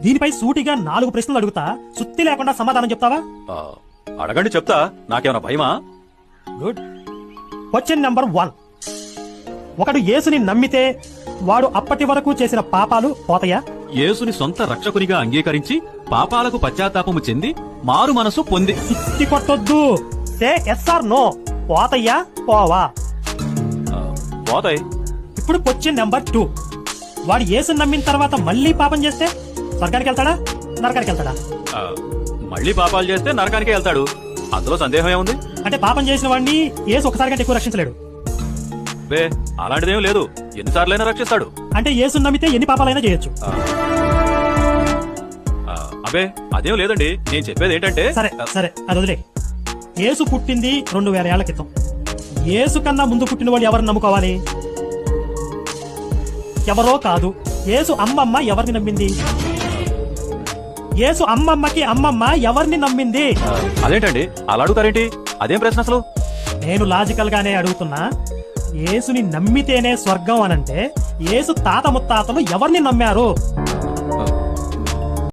దీనిపై సూటిగా నాలుగు ప్రశ్నలు అడుగుతా సుత్తి లేకుండా సమాధానం చెప్తావా? ఆ, అడగండి చెప్తా నాకేమైనా భయమా? గుడ్ క్వశ్చన్ నెంబర్ వన్ ఒకడు యేసుని నమ్మితే వాడు అప్పటి వరకు చేసిన పాపాలు పోతాయా? యేసుని సొంత రక్షకునిగా అంగీకరించి పాపాలకు పశ్చాత్తాపము చెంది మారు మనసు పొంది సుత్తి కొట్టొద్దు. సే ఎస్ఆర్ నో. పోతయ్యా పోవా. ఆ, పోతాయి. ఇప్పుడు క్వశ్చన్ నెంబర్ టూ వాడు యేసుని నమ్మిన తర్వాత మళ్ళీ పాపం చేస్తే? స్వర్గానికి వెళ్తాడా? నరకానికి వెళ్తాడా? ఆ, మళ్ళీ పాపాలు చేస్తే నరకానికే వెళ్తాడు. అందులో సందేహం ఏముంది? అంటే పాపం చేసిన వాడిని యేసు ఒకసారి కంటే ఎక్కువ రక్షించలేడు. బే అలాంటిదేం లేదు. ఎన్నిసార్లైనా రక్షిస్తాడు. అంటే యేసుని నమ్మితే ఎన్ని పాపాలైనా చేయొచ్చు. ఆ, అబే అదేం లేదండి. నేను చెప్పేది ఏంటంటే సరే సరే అది వదిలే. యేసు పుట్టింది రెండు వేల ఏళ్ళ క్రితం. యేసు కన్నా ముందు పుట్టిన వాళ్ళు ఎవరిని నమ్ముకోవాలి? ఎవరో కాదు. యేసు అమ్మమ్మ ఎవరిని నమ్మింది? యేసు అమ్మమ్మకి అమ్మమ్మ ఎవరిని నమ్మింది? అదేంటండి? అలా అడుగుతారేంటి? అదేం ప్రశ్న అసలు? నేను లాజికల్ గానే అడుగుతున్నా. యేసుని నమ్మితేనే స్వర్గం అనంటే యేసు తాత ముత్తాతలు ఎవరిని నమ్మారు?